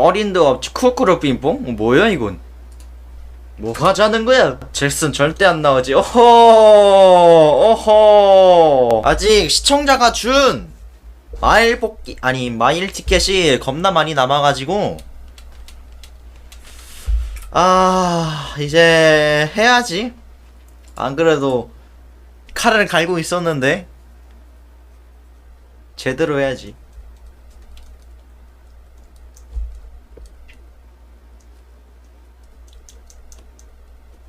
어린데 없지 쿠쿠루 빙봉? 어, 뭐야 이건? 뭐 하자는 거야? 잭슨 절대 안 나오지. 어허 어허. 아직 시청자가 준 마일 뽑기 아니 마일 티켓이 겁나 많이 남아가지고. 아 이제 해야지. 안 그래도 칼을 갈고 있었는데 제대로 해야지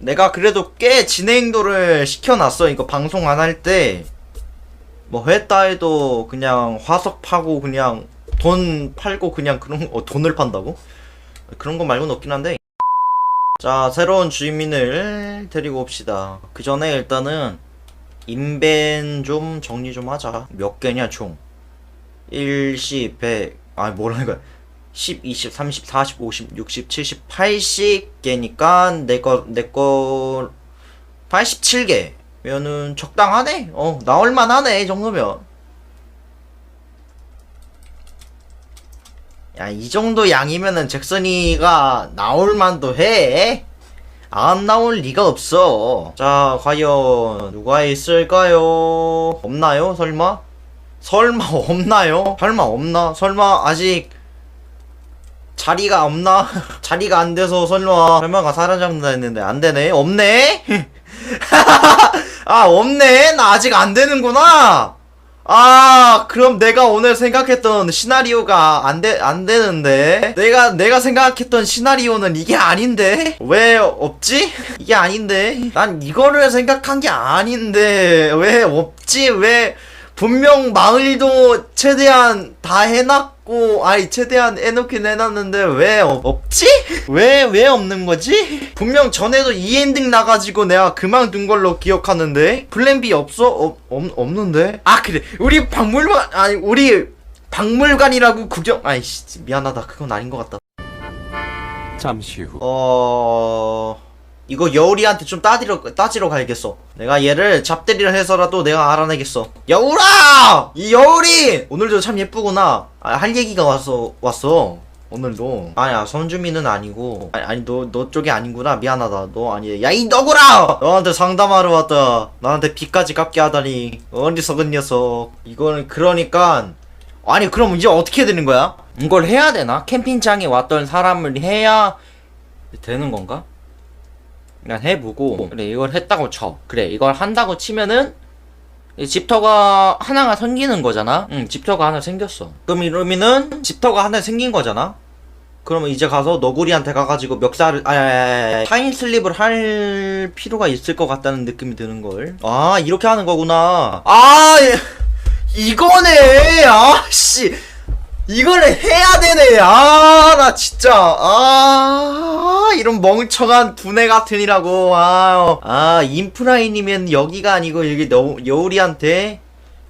내가 그래도 꽤 진행도를 시켜놨어. 이거 방송 안 할 때, 뭐, 했다 해도 그냥 화석 파고 그냥 돈 팔고 그냥 그런, 어, 돈을 판다고? 그런 거 말고는 없긴 한데. 자, 새로운 주민을 데리고 옵시다. 그 전에 일단은, 인벤 좀 정리 좀 하자. 몇 개냐, 총. 1, 10, 100, 아, 뭐라는 거야. 10, 20, 30, 40, 50, 60, 70, 80개니까 내거 내거 87개. 면은 적당하네. 어, 나올 만 하네. 이 정도면. 야, 이 정도 양이면은 잭슨이가 나올 만도 해. 안 나올 리가 없어. 자, 과연 누가 있을까요? 없나요? 설마? 설마 없나요? 설마 없나? 설마 아직 자리가 없나? 자리가 안 돼서 설마 설마가 사라졌나 했는데 안 되네. 없네. 아, 없네. 나 아직 안 되는구나. 아, 그럼 내가 오늘 생각했던 시나리오가 안 돼, 안 되는데? 내가, 내가 생각했던 시나리오는 이게 아닌데? 왜 없지? 이게 아닌데? 난 이거를 생각한 게 아닌데, 왜 없지? 왜, 분명 마을도 최대한 다 해놨 고, 아니, 최대한 해놓긴 해놨는데, 왜 없- 없지? 왜, 왜 없는 거지? 분명 전에도 이 엔딩 나가지고 내가 그만둔 걸로 기억하는데, 플랜 B 없어? 없, 없, 없는데? 아, 그래. 우리 박물관, 아니, 우리 박물관이라고 구경, 아이씨, 미안하다. 그건 아닌 것 같다. 잠시 후 어... 이거 여울이한테 좀 따지러, 따지러 가야겠어. 내가 얘를 잡대리를 해서라도 내가 알아내겠어. 여울아! 이 여울이! 오늘도 참 예쁘구나. 아, 할 얘기가 왔어, 왔어. 오늘도. 아니야, 선주민은 아니고. 아니, 아니, 너, 너 쪽이 아니구나. 미안하다. 너 아니, 야, 이 너구라! 너한테 상담하러 왔다. 나한테 빚까지 갚게 하다니. 어리석은 녀석. 이거는 그러니까. 아니, 그럼 이제 어떻게 되는 거야? 이걸 해야 되나? 캠핑장에 왔던 사람을 해야 되는 건가? 그냥 해보고 그래 이걸 했다고 쳐. 그래 이걸 한다고 치면은 이 집터가 하나가 생기는 거잖아. 응 집터가 하나 생겼어. 그럼 이러면은 집터가 하나 생긴 거잖아. 그러면 이제 가서 너구리한테 가가지고 멱살을 아 타임슬립을 할 필요가 있을 것 같다는 느낌이 드는 걸 아 이렇게 하는 거구나. 아 예. 이거네. 아씨 이걸 해야 되네. 아, 나 진짜. 아, 이런 멍청한 두뇌 같으니라고. 아, 아 인프라인이면 여기가 아니고 여기 너, 여우리한테.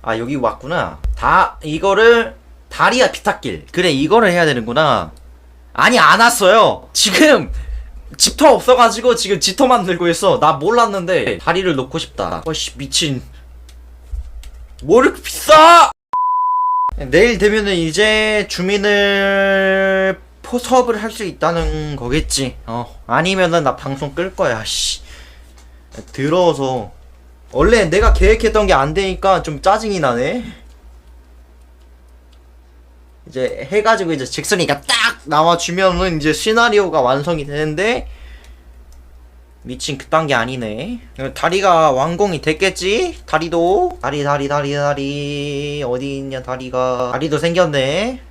아, 여기 왔구나. 다, 이거를, 다리야 피탁길. 그래, 이거를 해야 되는구나. 아니, 안 왔어요. 지금, 집터 없어가지고 지금 집터 만들고 있어. 나 몰랐는데, 다리를 놓고 싶다. 어씨, 미친. 뭐 이렇게 비싸! 내일 되면은 이제 주민을 포섭을 할 수 있다는 거겠지. 어. 아니면은 나 방송 끌 거야. 씨. 더러워서. 원래 내가 계획했던 게 안 되니까 좀 짜증이 나네. 이제 해가지고 이제 잭슨이가 딱 나와주면은 이제 시나리오가 완성이 되는데 미친 그딴 게 아니네. 다리가 완공이 됐겠지? 다리도 다리 다리 다리 다리 어디 있냐 다리가 다리도 생겼네.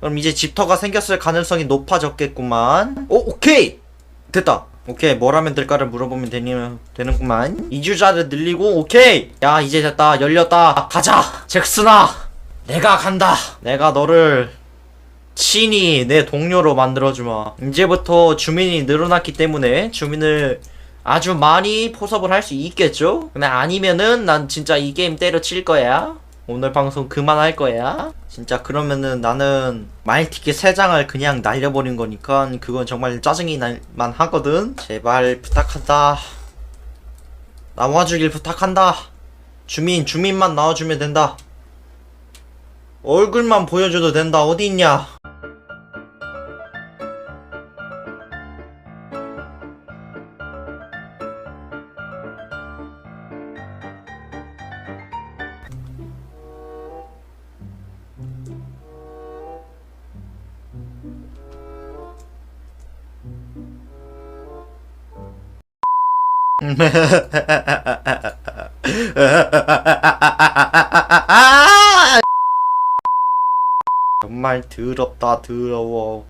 그럼 이제 집터가 생겼을 가능성이 높아졌겠구만. 오 오케이 됐다. 오케이 뭘 하면 될까를 물어보면 되니, 되는구만. 이주자를 늘리고 오케이 야 이제 됐다 열렸다 가자 잭슨아 내가 간다. 내가 너를 친히 내 동료로 만들어주마. 이제부터 주민이 늘어났기 때문에 주민을 아주 많이 포섭을 할 수 있겠죠? 근데 아니면은 난 진짜 이 게임 때려칠 거야. 오늘 방송 그만할 거야. 진짜 그러면은 나는 마일 티켓 3장을 그냥 날려버린 거니까 그건 정말 짜증이 날만 하거든. 제발 부탁한다. 나와주길 부탁한다. 주민, 주민만 나와주면 된다. 얼굴만 보여줘도 된다. 어디 있냐? 정말 더럽다 더러워